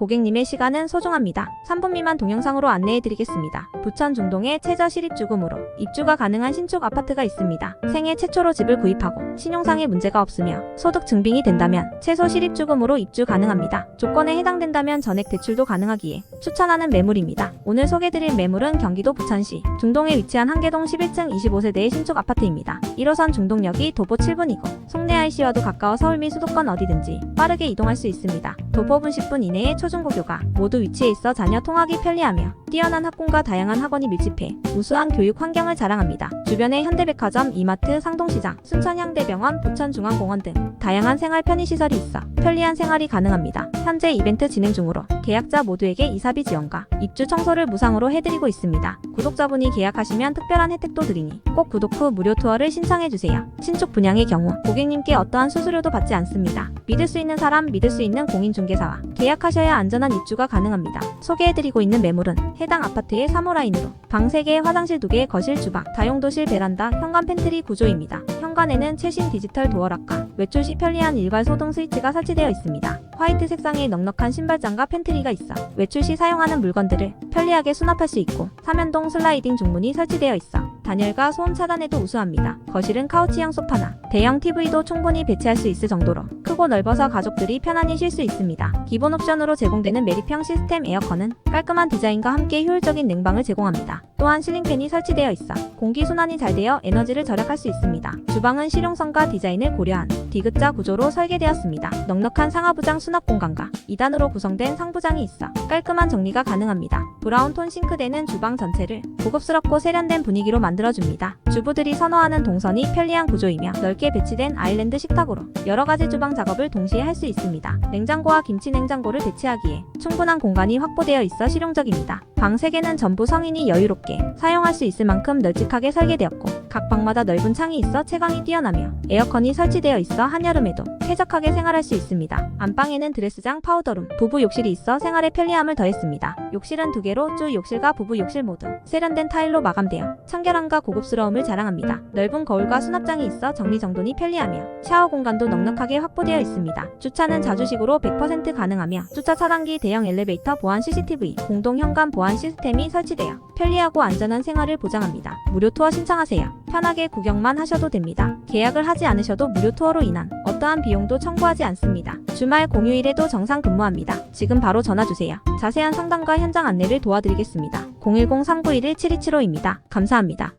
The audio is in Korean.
고객님의 시간은 소중합니다. 3분 미만 동영상으로 안내해드리겠습니다. 부천 중동에 최저 실입 주금으로 입주가 가능한 신축 아파트가 있습니다. 생애 최초로 집을 구입하고 신용상의 문제가 없으며 소득 증빙이 된다면 최소 실입 주금으로 입주 가능합니다. 조건에 해당된다면 전액 대출도 가능하기에 추천하는 매물입니다. 오늘 소개드릴 매물은 경기도 부천시 중동에 위치한 한계동 11층 25세대의 신축 아파트입니다. 1호선 중동역이 도보 7분이고 송내 IC와도 가까워 서울 미 수도권 어디든지 빠르게 이동할 수 있습니다. 도보 분 10분 이내에 초중고 교가 모두 위치해 있어 자녀 통학이 편리하며 뛰어난 학군과 다양한 학원이 밀집해 우수한 교육 환경을 자랑합니다. 주변에 현대백화점, 이마트, 상동시장, 순천향대병원, 부천중앙공원 등 다양한 생활 편의시설이 있어 편리한 생활이 가능합니다. 현재 이벤트 진행 중으로 계약자 모두에게 이사비 지원과 입주 청소를 무상으로 해드리고 있습니다. 구독자분이 계약하시면 특별한 혜택도 드리니 꼭 구독 후 무료 투어를 신청해주세요. 신축 분양의 경우 고객님께 어떠한 수수료도 받지 않습니다. 믿을 수 있는 사람, 믿을 수 있는 공인중개사와 계약하셔야 안전한 입주가 가능합니다. 소개해드리고 있는 매물은 해당 아파트의 3호 라인으로 방 3개, 화장실 2개, 거실, 주방, 다용도실, 베란다, 현관 팬트리 구조입니다. 현관에는 최신 디지털 도어락과 외출 시 편리한 일괄 소등 스위치가 설치되어 있습니다. 화이트 색상의 넉넉한 신발장과 팬트리가 있어 외출 시 사용하는 물건들을 편리하게 수납할 수 있고 삼연동 슬라이딩 중문이 설치되어 있어 단열과 소음 차단에도 우수합니다. 거실은 카우치형 소파나 대형 TV도 충분히 배치할 수 있을 정도로 크고 넓어서 가족들이 편안히 쉴 수 있습니다. 기본 옵션으로 제공되는 매립형 시스템 에어컨은 깔끔한 디자인과 함께 효율적인 냉방을 제공합니다. 또한 실링팬이 설치되어 있어 공기 순환이 잘 되어 에너지를 절약할 수 있습니다. 주방은 실용성과 디자인을 고려한 디귿자 구조로 설계되었습니다. 넉넉한 상하부장 수납 공간과 2단으로 구성된 상부장이 있어 깔끔한 정리가 가능합니다. 브라운 톤 싱크대는 주방 전체를 고급스럽고 세련된 분위기로 만 들어줍니다. 주부들이 선호하는 동선이 편리한 구조이며 넓게 배치된 아일랜드 식탁으로 여러 가지 주방 작업을 동시에 할 수 있습니다. 냉장고와 김치 냉장고를 배치하기에 충분한 공간이 확보되어 있어 실용적입니다. 방 3개는 전부 성인이 여유롭게 사용할 수 있을 만큼 널찍하게 설계되었고 각 방마다 넓은 창이 있어 채광이 뛰어나며 에어컨이 설치되어 있어 한여름에도 쾌적하게 생활할 수 있습니다. 안방에는 드레스장, 파우더룸, 부부 욕실이 있어 생활에 편리함을 더했습니다. 욕실은 두 개로 주 욕실과 부부 욕실 모두 세련된 타일로 마감되어 청결 함과 고급스러움을 자랑합니다. 넓은 거울과 수납장이 있어 정리정돈이 편리하며 샤워 공간도 넉넉하게 확보되어 있습니다. 주차는 자주식으로 100% 가능하며 주차 차단기, 대형 엘리베이터, 보안 CCTV, 공동 현관 보안 시스템이 설치되어 편리하고 안전한 생활을 보장합니다. 무료 투어 신청하세요. 편하게 구경만 하셔도 됩니다. 계약을 하지 않으셔도 무료 투어로 인한 어떠한 비용도 청구하지 않습니다. 주말 공휴일에도 정상 근무합니다. 지금 바로 전화 주세요. 자세한 상담과 현장 안내를 도와드리겠습니다. 010-391-7275입니다. 감사합니다.